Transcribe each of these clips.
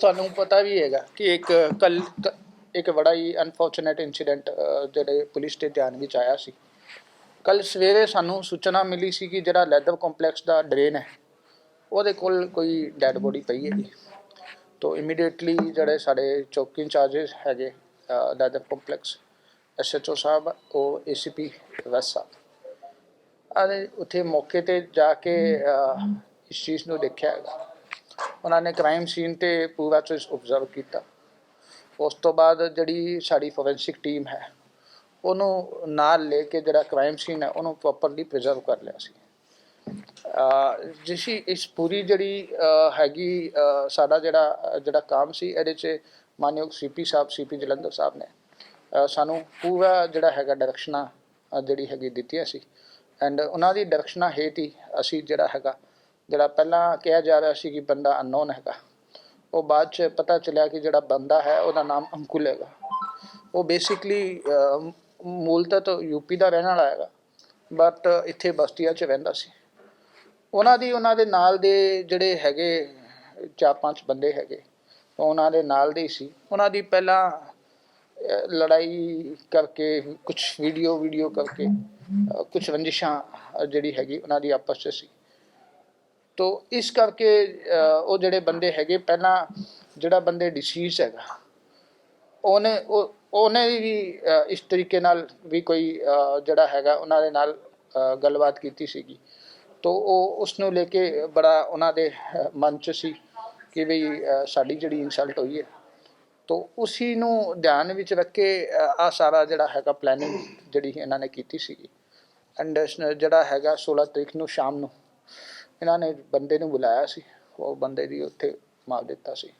ਤੁਹਾਨੂੰ ਪਤਾ ਵੀ ਹੈਗਾ ਕਿ ਇੱਕ ਕੱਲ, ਇੱਕ ਬੜਾ ਹੀ ਅਨਫੋਰਚੂਨੇਟ ਇਨਸੀਡੈਂਟ ਜਿਹੜੇ ਪੁਲਿਸ ਦੇ ਧਿਆਨ ਵਿੱਚ ਆਇਆ ਸੀ। ਕੱਲ ਸਵੇਰੇ ਸਾਨੂੰ ਸੂਚਨਾ ਮਿਲੀ ਸੀ ਕਿ ਜਿਹੜਾ ਲੈਦਰ ਕੰਪਲੈਕਸ ਦਾ ਡਰੇਨ ਹੈ, ਉਹਦੇ ਕੋਲ ਕੋਈ ਡੈੱਡ ਬੋਡੀ ਪਈ ਹੈਗੀ। ਤੋ ਇਮੀਡੀਏਟਲੀ ਜਿਹੜੇ ਸਾਡੇ ਚੌਕੀ ਇੰਚਾਰजेस ਹੈਗੇ ਲੈਦਰ ਕੰਪਲੈਕਸ ਐਸਐਚਓ ਸਾਹਿਬ, ਉਹ ਏਸੀਪੀ ਵੈਸਟ ਸਾਹਿਬ। ਆਦੇ ਉੱਥੇ ਮੌਕੇ ਤੇ ਜਾ ਕੇ ਇਸ ਚੀਜ਼ ਨੂੰ ਦੇਖਿਆ ਹੈਗਾ। ਉਹਨਾਂ ਨੇ ਕ੍ਰਾਈਮ ਸੀਨ ਤੇ ਪੂਰਾ ਚੀਜ਼ ਆਬਜ਼ਰਵ ਕੀਤਾ। ਉਸ ਤੋਂ ਬਾਅਦ ਜਿਹੜੀ ਸਾਡੀ ਫੋਰੈਂਸਿਕ ਟੀਮ ਹੈ, ਉਹਨੂੰ ਨਾਲ ਲੈ ਕੇ ਜਿਹੜਾ ਕ੍ਰਾਈਮ ਸੀਨ ਹੈ, ਉਹਨੂੰ ਪ੍ਰੋਪਰਲੀ ਪ੍ਰੀਜ਼ਰਵ ਕਰ ਲਿਆ ਸੀ। ਅਹ ਜਿਸ ਇਸ ਪੂਰੀ ਜਿਹੜੀ ਹੈਗੀ ਸਾਡਾ ਜਿਹੜਾ ਜਿਹੜਾ ਕੰਮ ਸੀ, ਇਹਦੇ 'ਚ ਮਾਨਯੋਗ ਸੀਪੀ ਸਾਹਿਬ ਸੀਪੀ ਜਲੰਧਰ ਸਾਹਿਬ ਨੇ ਸਾਨੂੰ ਪੂਰਾ ਜਿਹੜਾ ਹੈਗਾ ਡਾਇਰੈਕਸ਼ਨਾਂ ਜਿਹੜੀ ਹੈਗੀ ਦਿੱਤੀਆਂ ਸੀ। ਐਂਡ ਉਹਨਾਂ ਦੀ ਡਾਇਰੈਕਸ਼ਨਾਂ ਹੇਠ ਹੀ ਅਸੀਂ ਜਿਹੜਾ ਹੈਗਾ ਜਿਹੜਾ ਪਹਿਲਾਂ ਕਿਹਾ ਜਾ ਰਿਹਾ ਸੀ ਕਿ ਬੰਦਾ ਅਨਨੋਨ ਹੈਗਾ, ਉਹ ਬਾਅਦ ਚ ਪਤਾ ਚੱਲਿਆ ਕਿ ਜਿਹੜਾ ਬੰਦਾ ਹੈ ਉਹਦਾ ਨਾਮ ਅੰਕੁਲ ਹੈਗਾ। ਉਹ ਬੇਸਿਕਲੀ ਮੂਲਤಃ ਤਾਂ ਯੂਪੀ ਦਾ ਰਹਿਣ ਵਾਲਾ ਹੈਗਾ ਬਟ ਇੱਥੇ ਬਸਤੀਆ ਚ ਰਹਿੰਦਾ ਸੀ। ਉਹਨਾਂ ਦੀ, ਉਹਨਾਂ ਦੇ ਨਾਲ ਦੇ ਜਿਹੜੇ ਹੈਗੇ, ਚਾਰ ਪੰਜ ਬੰਦੇ ਹੈਗੇ, ਉਹਨਾਂ ਦੇ ਨਾਲ ਦੇ ਹੀ ਸੀ। ਉਹਨਾਂ ਦੀ ਪਹਿਲਾਂ ਲੜਾਈ ਕਰਕੇ ਕੁਝ ਵੀਡੀਓ ਵੀਡੀਓ ਕਰਕੇ ਕੁਝ ਰੰਜਿਸ਼ਾਂ ਜਿਹੜੀ ਹੈਗੀ, ਉਹਨਾਂ ਦੀ ਆਪਸ ਚ ਸੀ। ਤੋ ਇਸ ਕਰਕੇ ਉਹ ਜਿਹੜੇ ਬੰਦੇ ਹੈਗੇ, ਪਹਿਲਾਂ ਜਿਹੜਾ ਬੰਦੇ ਡਿਸੀਜ਼ ਹੈਗਾ, ਉਹਨੇ, ਉਹ, ਉਹਨੇ ਵੀ ਇਸ ਤਰੀਕੇ ਨਾਲ ਵੀ ਕੋਈ ਜਿਹੜਾ ਹੈਗਾ, ਉਹਨਾਂ ਦੇ ਨਾਲ ਗੱਲਬਾਤ ਕੀਤੀ ਸੀਗੀ। ਤੋ ਉਹ ਉਸ ਨੂੰ ਲੈ ਕੇ ਬੜਾ ਉਹਨਾਂ ਦੇ ਮਨ ਚ ਸੀ ਕਿ ਵੀ ਸਾਡੀ ਜਿਹੜੀ ਇਨਸਲਟ ਹੋਈ ਹੈ। ਤੋ ਉਸੀ ਨੂੰ ਧਿਆਨ ਵਿੱਚ ਰੱਖ ਕੇ ਆ ਸਾਰਾ ਜਿਹੜਾ ਹੈਗਾ ਪਲੈਨਿੰਗ ਜਿਹੜੀ ਇਹਨਾਂ ਨੇ ਕੀਤੀ ਸੀਗੀ। ਐਂਡ ਜਿਹੜਾ ਹੈਗਾ 16 ਤਰੀਕ ਨੂੰ ਸ਼ਾਮ ਨੂੰ ਇਹਨਾਂ ਨੇ ਬੰਦੇ ਨੂੰ ਬੁਲਾਇਆ ਸੀ, ਉਹ ਬੰਦੇ ਦੀ ਉੱਥੇ ਮਾਰ ਦਿੱਤਾ ਸੀ।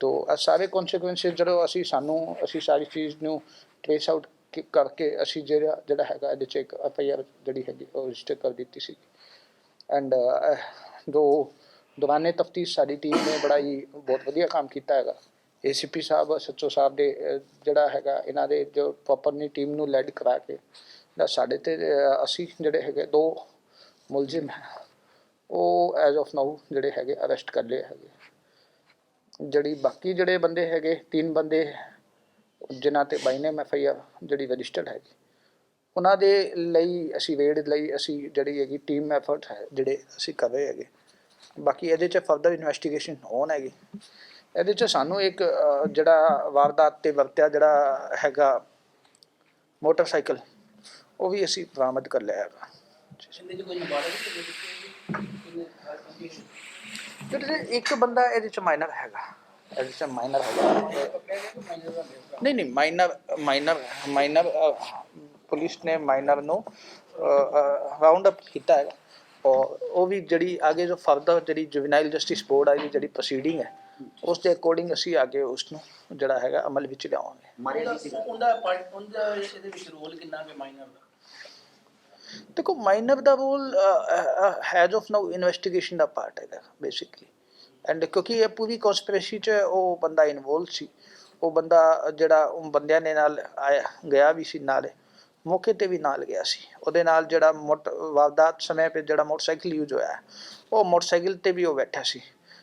ਤੋ ਇਹ ਸਾਰੇ ਕਨਸੀਕੁਐਂਸਸ ਜਦੋਂ ਅਸੀਂ ਸਾਨੂੰ, ਅਸੀਂ ਸਾਰੀ ਚੀਜ਼ ਨੂੰ ਟ੍ਰੇਸ ਆਊਟ ਕਰਕੇ ਅਸੀਂ ਜਿਹੜਾ ਜਿਹੜਾ ਹੈਗਾ ਇਹਦੇ ਚ ਇੱਕ ਐਫ ਆਈ ਆਰ ਜਿਹੜੀ ਹੈਗੀ, ਉਹ ਰਜਿਸਟਰ ਕਰ ਦਿੱਤੀ ਸੀ। ਐਂਡ ਜੋ ਦੌਰਾਨੇ ਤਫਤੀਸ਼ ਸਾਡੀ ਟੀਮ ਨੇ ਬੜਾ ਹੀ ਬਹੁਤ ਵਧੀਆ ਕੰਮ ਕੀਤਾ ਹੈਗਾ। ਏਸੀਪੀ ਸਾਹਿਬ, ਸੱਚੋ ਸਾਹਿਬ ਦੇ ਜਿਹੜਾ ਹੈਗਾ, ਇਹਨਾਂ ਦੇ ਜੋ ਪ੍ਰੋਪਰਲੀ ਟੀਮ ਨੂੰ ਲੈਡ ਕਰਾ ਕੇ ਜਿਹੜਾ ਸਾਡੇ ਤੇ ਅਸੀਂ ਜਿਹੜੇ ਹੈਗੇ ਦੋ ਮੁਲਜ਼ਮ ਹੈ ਉਹ ਐਜ਼ ਆਫ ਨਾਊ ਜਿਹੜੇ ਹੈਗੇ ਅਰੈਸਟ ਕਰ ਲਏ ਹੈਗੇ। ਜਿਹੜੀ ਬਾਕੀ ਜਿਹੜੇ ਬੰਦੇ ਹੈਗੇ, ਤਿੰਨ ਬੰਦੇ ਜਿਨ੍ਹਾਂ ਤੇ ਬਾਈ ਨੇ ਐਫ ਜਿਹੜੀ ਰਜਿਸਟਰਡ ਹੈਗੀ। ਉਹਨਾਂ ਦੇ ਲਈ ਅਸੀਂ ਰੇਡ ਲਈ ਅਸੀਂ ਜਿਹੜੀ ਹੈਗੀ ਟੀਮ ਐਫਰਟ ਹੈ, ਜਿਹੜੇ ਅਸੀਂ ਕਰ ਰਹੇ ਹੈਗੇ। ਬਾਕੀ ਇਹਦੇ 'ਚ ਫਰਦਰ ਇਨਵੈਸਟੀਗੇਸ਼ਨ ਹੋਣ ਹੈਗੀ। ਇਹਦੇ 'ਚ ਸਾਨੂੰ ਇੱਕ ਜਿਹੜਾ ਵਾਰਦਾਤ ਤੇ ਵਰਤਿਆ ਜਿਹੜਾ ਹੈਗਾ ਮੋਟਰਸਾਈਕਲ, ਉਹ ਵੀ ਅਸੀਂ ਬਰਾਮਦ ਕਰ ਲਿਆ ਹੈਗਾ ਇਹਦੇ ਚ ਕੋਈ ਨਾਬਾਲਗ ਤੇ ਜਿਹੜੇ ਇੱਕ ਬੰਦਾ ਇਹਦੇ 'ਚ ਮਾਈਨਰ ਹੈਗਾ, ਇਹਦੇ 'ਚ ਮਾਈਨਰ ਹੈਗਾ। ਨਹੀਂ ਨਹੀਂ ਮਾਈਨਰ ਮਾਈਨਰ ਮਾਈਨਰ ਪੁਲਿਸ ਨੇ ਮਾਈਨਰ ਨੂੰ ਰਾਉਂਡ ਅਪ ਕੀਤਾ ਹੈਗਾ। ਉਹ ਵੀ ਜਿਹੜੀ ਅੱਗੇ ਜੋ ਫਰਦਰ ਜਿਹੜੀ ਜੁਵੈਨਾਈਲ ਜਸਟਿਸ ਬੋਰਡ ਆਈ, ਜਿਹੜੀ ਪ੍ਰੋਸੀਡਿੰਗ ਹੈ, ਉਸ ਦੇ ਅਕੋਰਡਿੰਗ ਅਸੀਂ ਅੱਗੇ ਉਸ ਨੂੰ ਜਿਹੜਾ ਹੈਗਾ ਅਮਲ ਵਿੱਚ ਲਿਆਵਾਂਗੇ। ਉਹਦਾ ਉਹਦਾ ਇਹਦੇ ਵਿੱਚ ਰੋਲ ਕਿੰਨਾ ਕਿ ਮਾਈਨਰ ਦਾ? ਦੇਖੋ minor the role has of now investigation the part ਹੈਗਾ ਬੇਸਿਕਲੀ ਐਂਡ ਕਿਉਂਕਿ ਇਹ ਪੂਰੀ ਕਨਸਪੀਰੇਸੀ ਚ ਉਹ ਬੰਦਾ ਇਨਵੋਲਵ ਸੀ। ਉਹ ਬੰਦਾ, ਜਿਹੜਾ ਉਹ ਬੰਦਿਆਂ ਨੇ ਨਾਲ ਆਇਆ, ਗਿਆ ਵੀ ਸੀ, ਨਾਲੇ, ਮੌਕੇ ਤੇ ਵੀ ਨਾਲ ਗਿਆ ਸੀ। ਉਹਦੇ ਨਾਲ ਜਿਹੜਾ ਵਾਰਦਾਤ ਸਮੇਂ ਤੇ ਜਿਹੜਾ ਮੋਟਰਸਾਈਕਲ ਯੂਜ਼ ਹੋਇਆ, ਉਹ ਮੋਟਰਸਾਈਕਲ ਤੇ ਵੀ ਉਹ ਬੈਠਾ ਸੀ।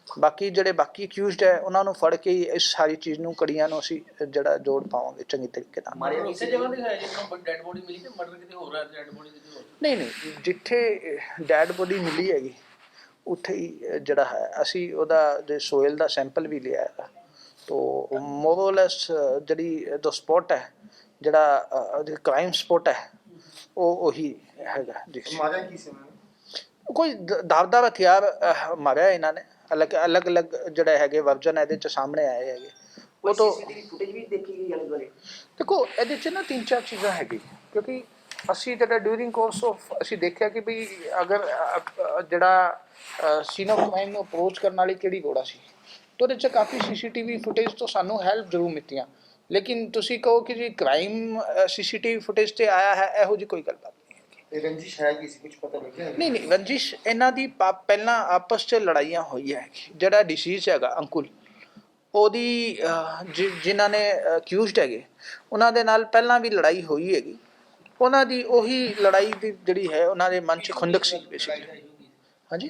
ਬਾਕੀ ਜਿਹੜੇ ਬਾਕੀ ਅਕਿਊਜ਼ਡ ਹੈ ਉਹਨਾਂ ਨੂੰ ਫੜ ਕੇ ਇਸ ਸਾਰੀ ਚੀਜ਼ ਨੂੰ ਕੜੀਆਂ ਨੂੰ ਅਸੀਂ ਜਿਹੜਾ ਜੋੜ ਪਾਵਾਂਗੇ ਚੰਗੀ ਤਰੀਕੇ ਨਾਲ। ਮਾਰਿਆ ਕਿਸੇ ਜਗ੍ਹਾ ਤੇ ਹੈ ਜਿੱਥੋਂ ਡੈਡ ਬੋਡੀ ਮਿਲੀ ਤੇ ਮਰਡਰ ਕਿਤੇ ਹੋਰ ਹੈ ਡੈਡ ਬੋਡੀ ਕਿਤੇ ਹੋਰ? ਨਹੀਂ ਨਹੀਂ। ਜਿੱਥੇ ਡੈਡ ਬੋਡੀ ਮਿਲੀ ਹੈਗੀ ਉੱਥੇ ਹੀ ਜਿਹੜਾ ਹੈ ਅਸੀਂ ਉਹਦਾ ਜੇ ਸੋਇਲ ਦਾ ਸੈਂਪਲ ਵੀ ਲਿਆ ਹੈ ਤੋ ਮੋਰੋਲੈਸ ਜਿਹੜੀ ਜੋ ਸਪੌਟ ਹੈ ਜਿਹੜਾ ਕ੍ਰਾਈਮ ਸਪੌਟ ਹੈ ਉਹ ਉਹੀ ਹੈਗਾ। ਜੀ ਮਾਰਿਆ ਕੀ ਸੀ ਕੋਈ ਦ- ਦਾਵਦਾਰ ਹਥਿਆਰ ਮਾਰਿਆ ਇਹਨਾਂ ਨੇ। ਅਲੱਗ ਅਲੱਗ ਅਲੱਗ ਜਿਹੜੇ ਹੈਗੇ ਵਰਜਨ ਇਹਦੇ ਚ ਸਾਹਮਣੇ ਆਏ ਹੈਗੇ। ਉਹ ਤੋਂ ਫੁਟੇਜ ਵੀ ਦੇਖੀ ਗਈ ਆਲੇ ਦੁਆਲੇ ਦੇਖੋ ਇਹਦੇ ਚ ਨਾ ਤਿੰਨ ਚਾਰ ਚੀਜ਼ਾਂ ਹੈਗੀ ਕਿਉਂਕਿ ਅਸੀਂ ਜਿਹੜਾ ਡਿਊਰਿੰਗ ਕੋਰਸ ਆਫ ਅਸੀਂ ਦੇਖਿਆ ਕਿ ਵੀ ਅਗਰ ਜਿਹੜਾ ਸੀਨ ਆਫ ਕ੍ਰਾਈਮ ਨੂੰ ਅਪਰੋਚ ਕਰਨ ਵਾਲੀ ਕਿਹੜੀ ਗੋੜਾ ਸੀ ਤਾਂ ਉਹਦੇ ਚ ਕਾਫੀ ਸੀਸੀਟੀਵੀ ਫੁਟੇਜ ਤੋਂ ਸਾਨੂੰ ਹੈਲਪ ਜ਼ਰੂਰ ਮਿਲਤੀਆਂ ਲੇਕਿਨ ਤੁਸੀਂ ਕਹੋ ਕਿ ਜੀ ਕ੍ਰਾਈਮ ਸੀਸੀਟੀਵੀ ਫੁਟੇਜ ਤੇ ਆਇਆ ਹੈ ਇਹੋ ਜੀ ਕੋਈ ਗੱਲਬਾਤ ਇਹ ਰੰਜਿਸ਼ ਹੈ ਕੀ ਕੁਝ ਪਤਾ ਲੱਗਿਆ ਨਹੀਂ ਨਹੀਂ ਰੰਜਿਸ਼ ਇਹਨਾਂ ਦੀ ਪਹਿਲਾਂ ਆਪਸ 'ਚ ਲੜਾਈਆਂ ਹੋਈਆਂ ਹੈ ਜਿਹੜਾ ਡਿਸੀਜ਼ ਹੈਗਾ ਅੰਕੁਲ ਉਹਦੀ ਅਹ, ਜਿਨ੍ਹਾਂ ਨੇ ਅਕਿਊਜ਼ਡ ਹੈਗੇ ਉਹਨਾਂ ਦੇ ਨਾਲ ਪਹਿਲਾਂ ਵੀ ਲੜਾਈ ਹੋਈ ਹੈਗੀ। ਉਹਨਾਂ ਦੀ ਉਹੀ ਲੜਾਈ ਦੀ ਜਿਹੜੀ ਹੈ ਉਹਨਾਂ ਦੇ ਮਨ 'ਚ ਖੁੰਦਕ ਸੀ ਬੇਸਿਕਲੀ ਹਾਂਜੀ?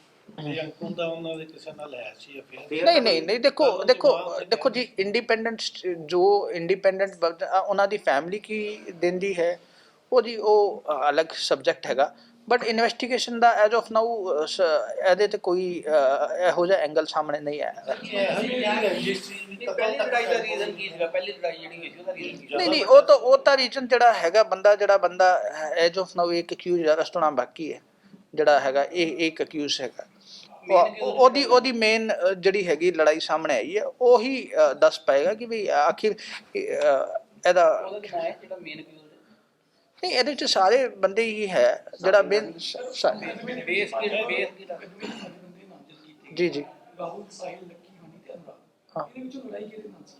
ਕਿ ਅੰਕੁਲ ਦਾ ਉਹਨਾਂ ਦੇ ਕਿਸੇ ਨਾਲ ਹੈ ਸੀ ਅਫੇਅਰ ਨਹੀਂ ਨਹੀਂ ਨਹੀਂ ਦੇਖੋ ਦੇਖੋ ਦੇਖੋ ਜੀ ਇੰਡੀਪੈਂਡੈਂਟ ਜੋ ਇੰਡੀਪੈਂਡੈਂਟ ਉਹਨਾਂ ਦੀ ਫੈਮਿਲੀ ਕੀ ਦਿੰਦੀ ਹੈ ਉਹ ਜੀ ਉਹ ਅਲੱਗ ਸਬਜੈਕਟ ਹੈਗਾ। ਬਟ ਇਨਵੈਸਟੀਗੇਸ਼ਨ ਦਾ ਐਜ਼ ਆਫ ਨਾਊ ਇਹਦੇ ਤੇ ਕੋਈ ਇਹੋ ਜਿਹਾ ਐਂਗਲ ਸਾਹਮਣੇ ਨਹੀਂ ਆਇਆ। ਨਹੀਂ, ਪਹਿਲੀ ਲੜਾਈ ਦਾ ਰੀਜ਼ਨ ਕੀ ਸੀਗਾ? ਪਹਿਲੀ ਲੜਾਈ ਜਿਹੜੀ ਹੋਈ ਸੀ ਉਹਦਾ ਰੀਜ਼ਨ ਕੀ ਨਹੀਂ ਨਹੀਂ ਉਹ ਤਾਂ ਉਹ ਤਾਂ ਰੀਜਨ ਜਿਹੜਾ ਹੈਗਾ ਬੰਦਾ ਜਿਹੜਾ ਬੰਦਾ ਐਜ਼ ਆਫ ਨਾਊ ਇੱਕ ਅਕਿਊਜ਼ ਅਰੈਸਟ ਹੋਣਾ ਬਾਕੀ ਹੈ ਜਿਹੜਾ ਹੈਗਾ ਇਹ ਇੱਕ ਅਕਿਊਜ਼ ਹੈਗਾ। ਉਹ- ਉਹਦੀ ਉਹਦੀ ਮੇਨ ਜਿਹੜੀ ਹੈਗੀ ਲੜਾਈ ਸਾਹਮਣੇ ਆਈ ਹੈ ਉਹੀ ਅ, ਦੱਸ ਪਾਏਗਾ ਕਿ ਵੀ ਆਖਿਰ ਅ, ਇਹਦਾ ਉਹਦਾ ਜਿਹੜਾ ਮੇਨ ਨਹੀਂ ਇਹਦੇ ਚ ਸਾਰੇ ਬੰਦੇ ਹੀ ਹੈ ਜਿਹੜਾ ਮੇਨ ਸਾ- ਬੇਸ ਕੀ ਬੇਸ ਕੀ ਦਾ ਜੀ ਜੀ। ਰਾਹੁਲ ਸਾਹਿਲ ਲੱਕੀ ਹੋਣੀ ਤੇ ਅਨੁਰਾਗ। ਹਾਂ। ਇਹਦੇ ਵਿੱਚੋਂ ਲੜਾਈ ਕਿਹਦੇ ਨਾਲ ਸੀ?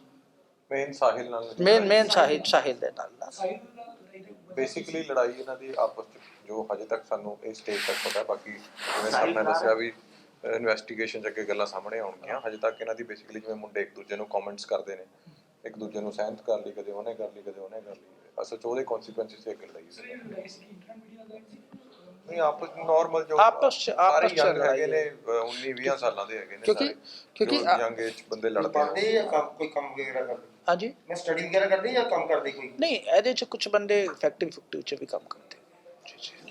ਮੇਨ ਸਾਹਿਲ ਨਾਲ ਮੇਨ ਮੇਨ ਸਾਹਿਲ ਸਾਹਿਲ ਦੇ ਨਾਲ ਦਾ। ਸਾਹਿਲ ਨਾਲ ਲੜਾਈ ਦੇ ਬੇਸਿਕਲੀ ਲੜਾਈ ਇਹਨਾਂ ਦੀ ਆਪਸ ਚ ਜੋ ਹਜੇ ਤੱਕ ਸਾਨੂੰ ਇਹ ਸਟੇਜ ਤੱਕ ਪਤਾ ਹੈ ਬਾਕੀ ਜਿਵੇਂ ਸਰ ਨੇ ਦੱਸਿਆ ਵੀ ਇਨਵੈਸਟੀਗੇਸ਼ਨ ਚ ਅੱਗੇ ਗੱਲਾਂ ਸਾਹਮਣੇ ਆਉਣਗੀਆਂ। ਹਜੇ ਤੱਕ ਇਹਨਾਂ ਦੀ ਬੇਸਿਕਲੀ ਜਿਵੇਂ ਮੁੰਡੇ ਇੱਕ ਦੂਜੇ ਨੂੰ ਕਮੈਂਟਸ ਕਰਦੇ ਨੇ ਇੱਕ ਦੂਜੇ ਨੂੰ ਸਹਿਮਤ ਕਰ ਲਈ ਕਦੇ ਉਹਨੇ ਕਰ ਲਈ ਕਦੇ ਉਹਨੇ ਕਰ ਲਈ। ਅਸਲ ਚ ਉਹਦੇ ਕਨਸੀਕੁਐਂਸਸ ਤੇ ਅੱਗੇ ਸਰ ਸੀ। ਨਹੀਂ ਆਪਸ ਨਾਰਮਲ ਜੋ ਆਪਸ ਆਪਸ ਚ ਹੈਗੇ ਨੇ 19 20 ਸਾਲਾਂ ਦੇ ਹੈਗੇ ਨੇ ਕਿਉਂਕਿ- ਕਿਉਂਕਿ ਆ- ਯੰਗ ਏਜ ਬੰਦੇ ਲੜਦੇ ਨੇ। ਜਾਂ ਕੰਮ ਕੋਈ ਕੰਮ ਵਗੈਰਾ ਕਰਦੇ? ਹਾਂਜੀ। ਮੈਂ ਸਟੱਡੀ ਵਗੈਰਾ ਕਰਦੇ ਜਾਂ ਕੰਮ ਕਰਦੇ ਕੋਈ? ਨਹੀਂ ਇਹਦੇ ਚ ਕੁਝ ਬੰਦੇ ਫੈਕਟਰੀ ਫੁਕਟਰੀ ਚ ਵੀ ਕੰਮ ਕਰਦੇ।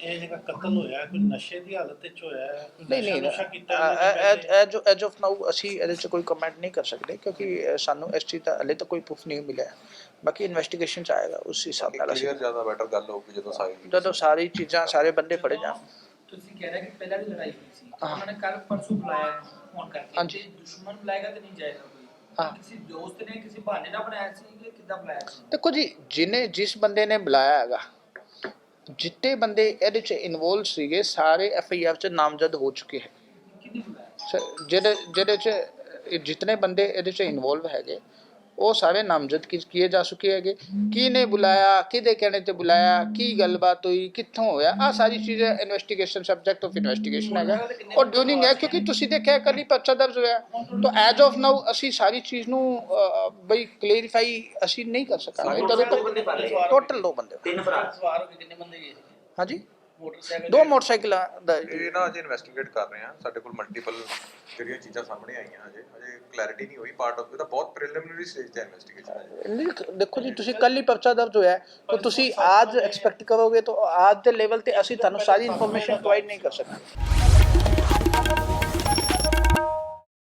ਇਹ ਜਿਹੜਾ ਕਤਲ ਹੋਇਆ ਕੋਈ ਨਸ਼ੇ ਦੀ ਹਾਲਤ ਵਿੱਚ ਹੋਇਆ ਹੈ ਕੋਈ ਨਹੀਂ ਨਹੀਂ ਨੁਸ਼ਾ ਕੀਤਾ ਇਹਨਾਂ ਨੇ ਐਜ ਪਹਿਲੇ? ਐਜ ਐਜ ਆਫ ਨਾਊ ਅਸੀਂ ਇਹਦੇ ਚ ਕੋਈ ਕਮੈਂਟ ਨਹੀਂ ਕਰ ਸਕਦੇ ਕਿਉਂਕਿ ਸਾਨੂੰ ਇਸ ਚੀਜ਼ ਦਾ ਹਲੇ ਤੱਕ ਕੋਈ ਪ੍ਰੂਫ ਨਹੀਂ ਮਿਲਿਆ ਬਾਕੀ ਇਨਵੈਸਟੀਗੇਸ਼ਨ ਚ ਆਏਗਾ ਉਸ ਹਿਸਾਬ ਨਾਲ ਅਸੀਂ ਕਲੀਅਰ ਜ਼ਿਆਦਾ ਬੈਟਰ ਗੱਲ ਹੋਊਗੀ ਜਦੋਂ ਸਾਹਿਲ ਜਦੋਂ ਸਾਰੀ ਚੀਜ਼ਾਂ ਸਾਰੇ ਬੰਦੇ ਫੜੇ ਜਾਣ ਤੁਸੀਂ ਕਹਿ ਰਹੇ ਕਿ ਪਹਿਲਾਂ ਵੀ ਲੜਾਈ ਹੋਈ ਸੀ ਹਾਂ। ਉਹਨਾਂ ਨੇ ਕੱਲ ਪਰਸੋਂ ਬੁਲਾਇਆ ਫੋਨ ਕਰਕੇ ਹਾਂਜੀ। ਤੇ ਦੁਸ਼ਮਣ ਬੁਲਾਏਗਾ ਤੇ ਨਹੀਂ ਜਾਏਗਾ ਕੋਈ ਹਾਂ। ਕਿਸੇ ਦੋਸਤ ਨੇ ਕਿਸੇ ਬਹਾਨੇ ਨਾਲ ਬਣਾਇਆ ਸੀ ਕਿ ਕਿੱਦਾਂ ਬੁਲਾਇਆ ਸੀ ਦੇਖੋ ਜੀ ਜਿਹਨੇ ਜਿਸ ਬੰਦੇ ਨੇ ਬੁਲਾਇਆ ਹੈਗਾ ਜਿੱਤੇ ਬੰਦੇ ਇਹਦੇ ਚ ਇਨਵੋਲਵ ਸੀਗੇ ਸਾਰੇ ਐਫ ਆਈ ਆਰ ਚ ਨਾਮਜ਼ਦ ਹੋ ਚੁੱਕੇ ਹੈ। ਜਿਹਦੇ ਜਿਹਦੇ ਚ ਜਿਤਨੇ ਬੰਦੇ ਇਹਦੇ ਚ ਇਨਵੋਲਵ ਹੈਗੇ ਉਹ ਸਾਰੇ ਨਾਮਜ਼ਦ ਕੀ- ਕੀਏ ਜਾ ਚੁੱਕੇ ਹੈਗੇ। ਕਿਹਨੇ ਬੁਲਾਇਆ ਕਿਹਦੇ ਕਹਿਣੇ ਤੇ ਬੁਲਾਇਆ ਕੀ ਗੱਲਬਾਤ ਹੋਈ ਕਿੱਥੋਂ ਹੋਇਆ ਆ ਸਾਰੀ ਚੀਜ਼ਾਂ ਇਨਵੈਸਟੀਗੇਸ਼ਨ ਸਬਜੈਕਟ ਆਫ ਇਨਵੈਸਟੀਗੇਸ਼ਨ ਹੈਗਾ। ਔਰ ਡਿਊਰਿੰਗ ਹੈ ਕਿਉਂਕਿ ਤੁਸੀਂ ਦੇਖਿਆ ਕੱਲ ਹੀ ਪਰਚਾ ਦਰਜ ਹੋਇਆ। ਤਾਂ ਐਜ਼ ਆਫ ਨਾਊ ਅਸੀਂ ਸਾਰੀ ਚੀਜ਼ ਨੂੰ ਬਈ ਕਲੀਅਰਿਫਾਈ ਅਸੀਂ ਨਹੀਂ ਕਰ ਸਕਾਂਗੇ। ਤਦੋਂ ਤੱਕ ਟੋਟਲ ਦੋ ਬੰਦੇ। ਤਿੰਨ ਭਰਾ। ਸਵਾਰ ਹੋ ਕੇ ਕਿੰਨੇ ਬੰਦੇ ਗਏ? ਹਾਂਜੀ? ਮੋਟਰਸਾਈਕਲ ਦੋ ਮੋਟਰਸਾਈਕਲਾਂ ਦਾ ਇਹ ਨਾ ਅਜੇ ਇਨਵੈਸਟੀਗੇਟ ਕਰ ਰਹੇ ਆ ਸਾਡੇ ਕੋਲ ਮਲਟੀਪਲ ਜਿਹੜੀਆਂ ਚੀਜ਼ਾਂ ਸਾਹਮਣੇ ਆਈਆਂ ਹਜੇ। ਹਜੇ ਕਲੈਰਿਟੀ ਨਹੀਂ ਹੋਈ। ਪਾਰਟ ਆਫ ਇਹਦਾ ਬਹੁਤ ਪ੍ਰੀਲਿਮਿਨਰੀ ਸਟੇਜ ਤੇ ਇਨਵੈਸਟੀਗੇਸ਼ਨ ਦੇਖੋ ਜੀ ਤੁਸੀਂ ਕੱਲ ਹੀ ਪਰਚਾ ਦਰਜ ਹੋਇਆ ਹੈ, ਤਾਂ ਤੁਸੀਂ ਅੱਜ ਐਕਸਪੈਕਟ ਕਰੋਗੇ ਤਾਂ ਅੱਜ ਦੇ ਲੈਵਲ ਤੇ ਅਸੀਂ ਤੁਹਾਨੂੰ ਸਾਰੀ ਇਨਫੋਰਮੇਸ਼ਨ ਪ੍ਰੋਵਾਈਡ ਨਹੀਂ ਕਰ ਸਕਦੇ।